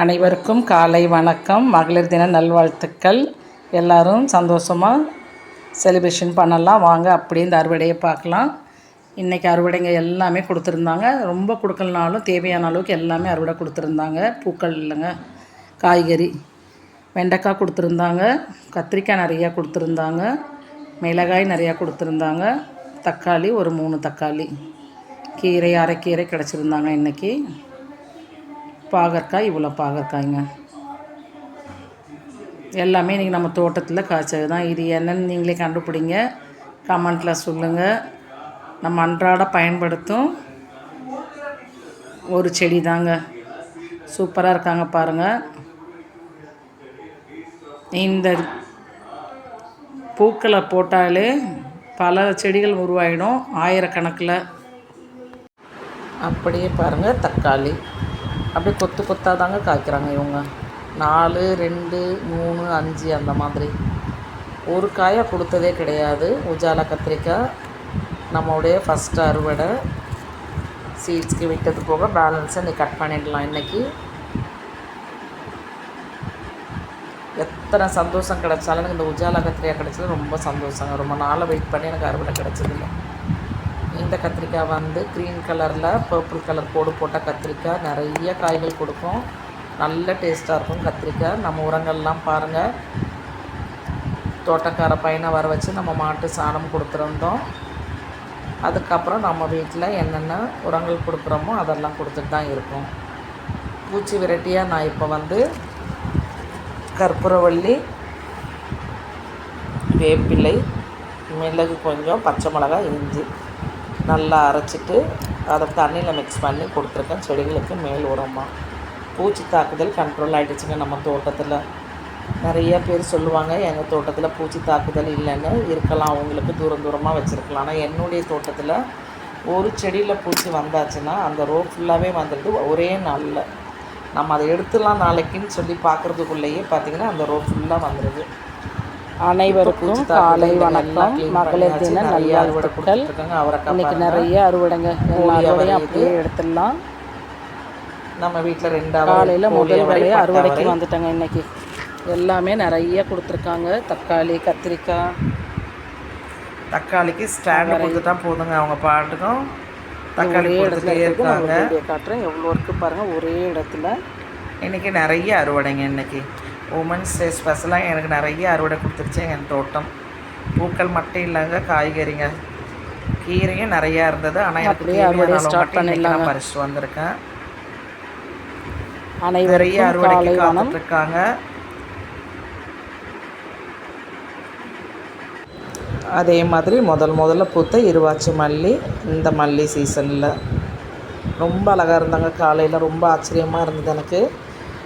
அனைவருக்கும் காலை வணக்கம். மகளிர் தின நல்வாழ்த்துக்கள். எல்லோரும் சந்தோஷமாக செலிப்ரேஷன் பண்ணலாம். வாங்க அப்படியே இந்த அறுவடையை பார்க்கலாம். இன்றைக்கி அறுவடைங்க எல்லாமே கொடுத்துருந்தாங்க. ரொம்ப கொடுக்கலனாலும் தேவையான அளவுக்கு எல்லாமே அறுவடை கொடுத்துருந்தாங்க. பூக்கள் இல்லைங்க. காய்கறி வெண்டைக்காய் கொடுத்துருந்தாங்க. கத்திரிக்காய் நிறையா கொடுத்துருந்தாங்க. மிளகாய் நிறையா கொடுத்துருந்தாங்க. தக்காளி ஒரு மூணு தக்காளி. கீரை அரைக்கீரை கிடச்சிருந்தாங்க இன்றைக்கி பாகற்காய் இவ்வளோ பாகற்காய்ங்க. எல்லாமே இன்றைக்கி நம்ம தோட்டத்தில் காய்ச்சது தான் இது என்னென்னு நீங்களே கண்டுபிடிங்க. கமெண்ட்டில் சொல்லுங்கள் நம்ம அன்றாட பயன்படுத்தும் ஒரு செடி தாங்க சூப்பராக இருக்காங்க பாருங்கள் இந்த பூக்களை போட்டாலே பல செடிகள் உருவாயிடும். ஆயிரக்கணக்கில். அப்படியே பாருங்கள் தக்காளி. அப்படியே கொத்து கொத்தாக தாங்க காய்க்கிறாங்க இவங்க. நாலு ரெண்டு மூணு அஞ்சு அந்த மாதிரி. ஒரு காயாக கொடுத்ததே கிடையாது. உஜாலா கத்திரிக்காய் நம்மளுடைய ஃபஸ்ட்டு அறுவடை. சீட்ஸ்க்கு விட்டது போக பேலன்ஸை நீ கட் பண்ணிடலாம் இன்றைக்கி எத்தனை சந்தோஷம் கிடச்சாலும் எனக்கு இந்த உஜாலா கத்திரிக்காய் கிடச்சது ரொம்ப சந்தோஷங்க. ரொம்ப நாளாக வெயிட் பண்ணி எனக்கு அறுவடை கிடச்சதில்லை. இந்த கத்திரிக்காய் வந்து க்ரீன் கலரில் பர்பிள் கலர் கோடு போட்ட கத்திரிக்காய் நிறைய காய்கள் கொடுக்கும். நல்ல டேஸ்ட்டாக இருக்கும் கத்திரிக்காய். நம்ம உரங்கள்லாம் பாருங்கள் தோட்டக்கார பையனை வர வச்சு நம்ம மாட்டு சாணம் கொடுத்துருந்தோம். அதுக்கப்புறம் நம்ம வீட்டில் என்னென்ன உரங்கள் கொடுக்குறோமோ அதெல்லாம் கொடுத்துட்டு தான் இருக்கும். பூச்சி விரட்டியாக நான் இப்போ வந்து கற்பூரவள்ளி வேப்பிலை மிளகு கொஞ்சம் பச்சை மிளகாய் இஞ்சி. நல்லா அரைச்சிட்டு அதை தண்ணியில் மிக்ஸ் பண்ணி கொடுத்துருக்கேன். செடிகளுக்கு மேல் உரமாக பூச்சி தாக்குதல் கண்ட்ரோல் ஆகிடுச்சுங்க நம்ம தோட்டத்தில் நிறைய பேர் சொல்லுவாங்க எங்கள் தோட்டத்தில் பூச்சி தாக்குதல் இல்லைன்னு இருக்கலாம். அவங்களுக்கு தூரம் தூரமாக வச்சுருக்கலாம். ஆனால் என்னுடைய தோட்டத்தில் ஒரு செடியில் பூச்சி வந்தாச்சுன்னா அந்த ரோ ஃபுல்லாகவே வந்துடுது ஒரே நாளில். நம்ம அதை எடுத்துடலாம் நாளைக்குன்னு சொல்லி பார்க்குறதுக்குள்ளேயே பார்த்திங்கன்னா அந்த ரோ ஃபுல்லாக வந்துடுது. அனைவருக்கும் காலை வணக்கம். மகளிர் தின நல்வாழ்த்துக்கள். இன்னைக்கு நிறைய அறுவடைங்க. எல்லாரோடையும் அப்படியே எடுத்துடலாம். நம்ம வீட்டில் ரெண்டாவது காலையில் முதல் வேலையை அறுவடைக்கு. வந்துட்டாங்க இன்னைக்கு. எல்லாமே நிறைய கொடுத்துருக்காங்க. தக்காளி கத்திரிக்காய். தக்காளிக்கு ஸ்டாண்டு கொடுத்துட்டா போதுங்க. அவங்க பாட்டுக்கும் தக்காளி கொடுத்துட்டே இருக்காங்க. காட்டுறேன். எவ்வளோ இருக்குது பாருங்கள் ஒரே இடத்துல. இன்றைக்கி நிறைய அறுவடைங்க இன்னைக்கு. உமன்ஸ் டே ஸ்பெஷலாக எனக்கு நிறைய அறுவடை கொடுத்துருச்சு என் தோட்டம். பூக்கள் மட்டும் இல்லைங்க காய்கறிங்க. கீரையும் நிறையா இருந்தது. ஆனால் எனக்கு தேவையான நான் பண்ணிடலாங்க. பறிச்சுட்டு வந்திருக்கேன். நிறைய அறுவடைக்கு இருக்காங்க அதே மாதிரி முதல் முதல்ல பூத்த இருவாச்சி மல்லி இந்த மல்லி சீசனில் ரொம்ப அழகாக இருந்தாங்க. காலையில் ரொம்ப ஆச்சரியமாக இருந்தது எனக்கு.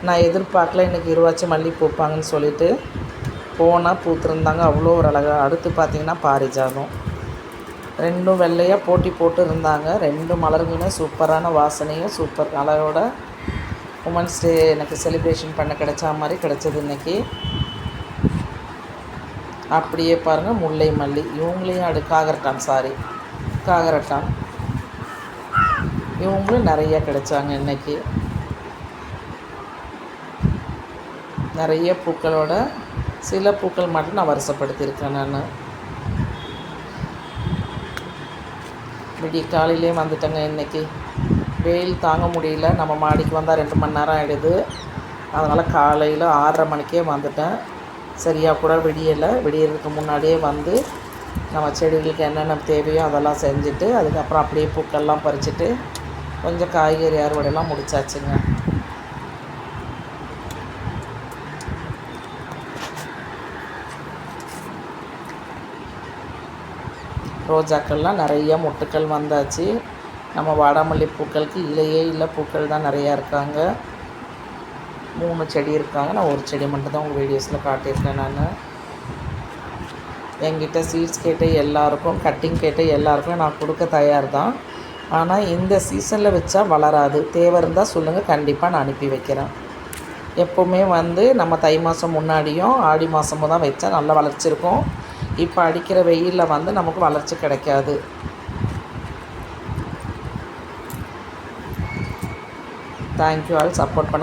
நான் எதிர்பார்க்கல. இன்றைக்கி இருவாச்சி மல்லி பூப்பாங்கன்னு சொல்லிட்டு போனால் பூத்துருந்தாங்க. அவ்வளோ ஒரு அழகாக அடுத்து பார்த்திங்கன்னா பாரிஜாதம். ரெண்டும் வெள்ளையாக போட்டி போட்டு இருந்தாங்க. ரெண்டு மலர்களுமே சூப்பரான வாசனையும் சூப்பர் அழகோட உமன்ஸ் டே எனக்கு செலிப்ரேஷன் பண்ண கிடைச்சா மாதிரி கிடச்சிது இன்றைக்கி அப்படியே பாருங்கள் முல்லை மல்லி. இவங்களையும் அடு காகரட்டான் சாரி காகரட்டான். இவங்களும் நிறையா கிடைச்சாங்க இன்றைக்கி நிறைய பூக்களோட சில பூக்கள் மட்டும் நான் வருஷப்படுத்தியிருக்கேன் நான். விடிய காலையிலே வந்துட்டேங்க இன்றைக்கி வெயில் தாங்க முடியல. நம்ம மாடிக்கு வந்தால் ரெண்டு மணி நேரம் ஆகிடுது அதனால் காலையில் ஆறரை மணிக்கே வந்துட்டேன். சரியாக கூட விடியலை. விடியறதுக்கு முன்னாடியே வந்து நம்ம செடிகளுக்கு என்னென்ன தேவையோ அதெல்லாம் செஞ்சுட்டு அதுக்கப்புறம் அப்படியே பூக்கள்லாம் பறிச்சுட்டு கொஞ்சம் காய்கறி அறுவடைலாம் முடிச்சாச்சுங்க. ரோஜாக்கள்லாம் நிறைய மொட்டுக்கள் வந்தாச்சு. நம்ம வாடாமல்லி பூக்களுக்கு இலையே இல்லை பூக்கள் தான் நிறையா இருக்காங்க. மூணு செடி இருக்காங்க. நான் ஒரு செடி மட்டும் தான் உங்கள் வீடியோஸில் காட்டியிருக்கேன் நான். என்கிட்ட சீட்ஸ் கேட்ட எல்லாருக்கும் கட்டிங் கேட்ட எல்லாருக்கும் நான் கொடுக்க தயார் தான். ஆனால் இந்த சீசனில் வச்சா வளராது. தேவை இருந்தால் சொல்லுங்கள் கண்டிப்பாக நான் அனுப்பி வைக்கிறேன். எப்போவுமே வந்து நம்ம தை மாதம் முன்னாடியும் ஆடி மாதமும் தான் வச்சா நல்லா வளர்ச்சிருக்கோம். இப்போ அடிக்கிற வெயிலில் வந்து நமக்கு வளர்ச்சி கிடைக்காது. தேங்க்யூ ஆல் சப்போர்ட் பண்ணு.